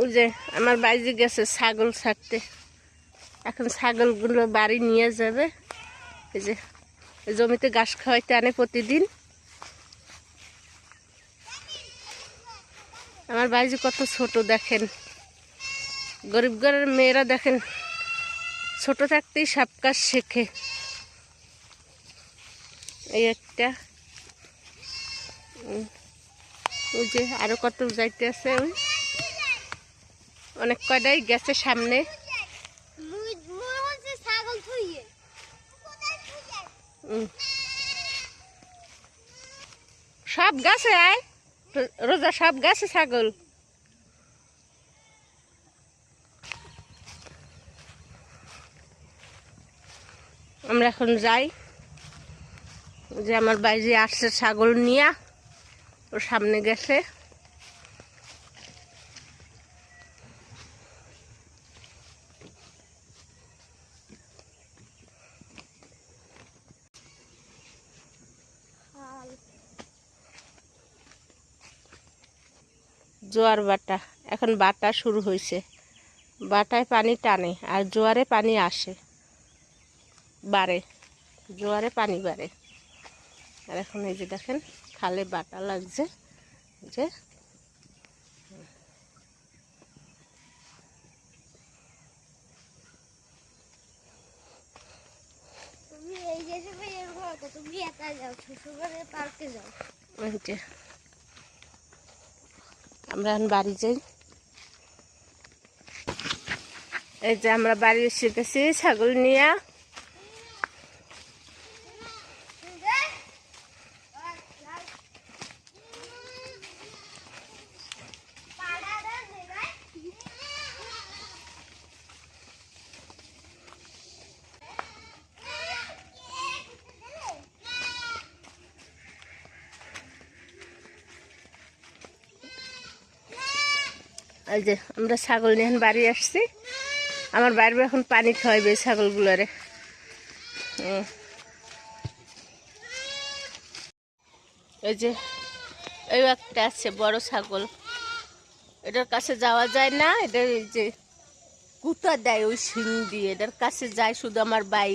ওই যে আমার বাইরে গেছে ছাগল ছাড়তে। এখন ছাগলগুলো বাড়ি নিয়ে যাবে। এই যে জমিতে ঘাস খাওয়াইতে আনে প্রতিদিন। আমার বাইরে কত ছোট দেখেন। গরিব ঘরের মেয়েরা দেখেন, ছোট থাকতেই সব কাজ শেখে। এই একটা। ওই যে আরও কত যাইতে আছে ওই। অনেক কয়টাই গেছে সামনে। সব গাছে আয়। রোজা সব গাছে, ছাগল। আমরা এখন যাই। যে আমার বাইরে আসছে ছাগল নিয়ে, ওর সামনে গেছে। জোয়ার বাটা। এখন বাটা শুরু হয়েছে বাটায় পানি টানে আর জোয়ারে পানি আসে। বাড়ে। জোয়ারে পানি বাড়ে। আর এখন এই যে দেখেন খালে বাটা লাগছে। যে তুমি এই যে বের করো তুমি একা যাও শ্বশুরবাড়ির পার্কে যাও। আমরা এখন বাড়ি যাই। এই যে আমরা বাড়ি এসে গেছি ছাগল নিয়ে। এই যে, আমরা ছাগল নিয়ে বাড়ি আসছি। আমার বাড়ির এখন পানি খাওয়াইবে ছাগলগুলোরে। এই যে, এই একটা আছে বড় ছাগল। এটার কাছে যাওয়া যায় না এটা এই যে কুতা দেয় ওই শিং দিয়ে, এটার কাছে যায় শুধু আমার বাই।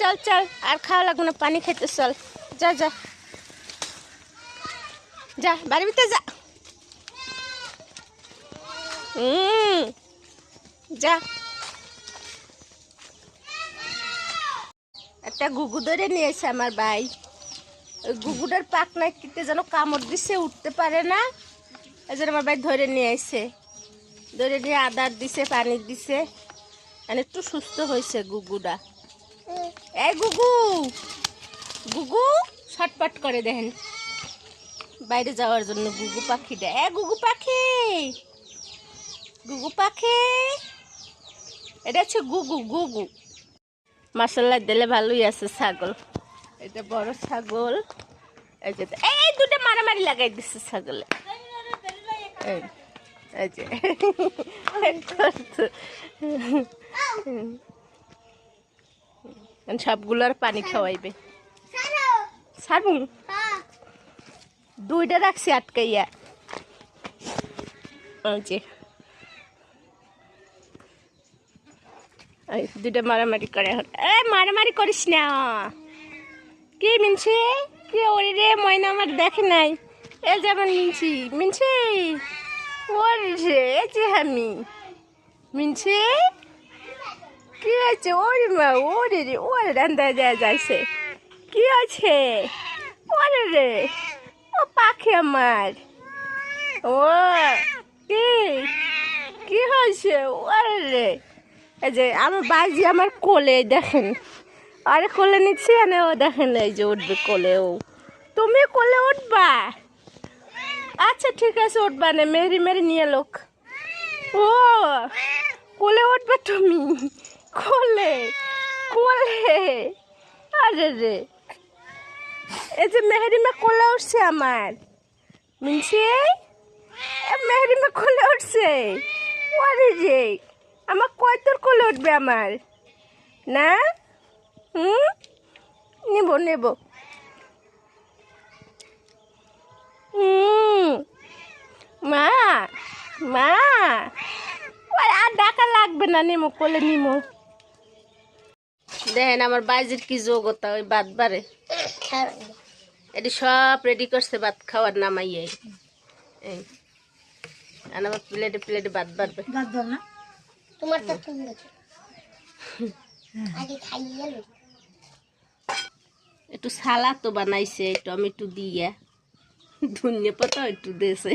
চল চল, আর খাওয়া লাগবে না, পানি খেতে চল। যা যা। যা, বাড়ির ভিতরে যা। হুম। যা। একটা গুগু ধরে নিয়েছে আমার ভাই। ওই গুগুটার পাকনায় কিতে যেন কামড় দিছে, উঠতে পারে না। এই জন্য আমার ভাই ধরে নিয়ে আসছে ধরে নিয়ে আদার দিছে, পানি দিছে। মানে একটু সুস্থ হয়েছে গুগুটা। এই গুগু! গুগু, ছটপট করে দেখেন। বাইরে যাওয়ার জন্য গুগু পাখিটা। এ গুগু পাখি! গুগু পাখি। এটা হচ্ছে গুগু গুগু মাসাল্লা দিলে ভালোই আছে ছাগল। এটা বড় ছাগল। এই এই দুটো মারামারি লাগাই দিচ্ছে ছাগলে। যে। সবগুলোর পানি খাওয়াইবে। ছাড়বো? দুইটা রাখছি আটকাইয়া। যে। দুইটা মারামারি করে এখন। এ, মারামারি করিস না। কি মিনছি? কি ওরে রে, ময়না আমার দেখে নাই। এ যেমন মিনছি মিনছি? ওর রে যে আমি। মিনছি? কি আছে ওরে মা, ওরে রে, ওর রান্দা দেওয়া যাইছে। কি আছে? ওরে রে, ও পাখি আমার। ও, কি? কি হয়েছে? ওরে রে। এই যে আমার বাজি আমার কোলে, দেখেন। আরে কোলে নিচ্ছি, এনে ও দেখেন এই যে উঠবে কোলে ও তুমি কোলে উঠবা? আচ্ছা ঠিক আছে, উঠবা না, মেরি মেরি নিয়ে লোক। ও, কোলে উঠবে তুমি? কোলে কোলে। আরে রে। এই যে মেহরিমা কোলে উঠছে আমার। মিনছি? মেহরিমা কোলে উঠছে। ওরে রে। আমার কয় তোর কোলে উঠবে আমার? না? হুম? নেব নেব। হুম। মা ওই আর ডাকা লাগবে না নিমো কোলে নিমো। দেখেন আমার বাইজির কি যোগ্যতা ওই বাদ বারে। এটি সব রেডি করছে ভাত খাওয়ার নামাইয়ে। এই আর আমার প্লেটে প্লেটে ভাত বাড়বে। তোমারটা তুমি আগে খাইয়ে একটু সালাদ তো বানাইছে টমেটো দিয়ে। ধনিয়া পাতা একটু দিয়েছে।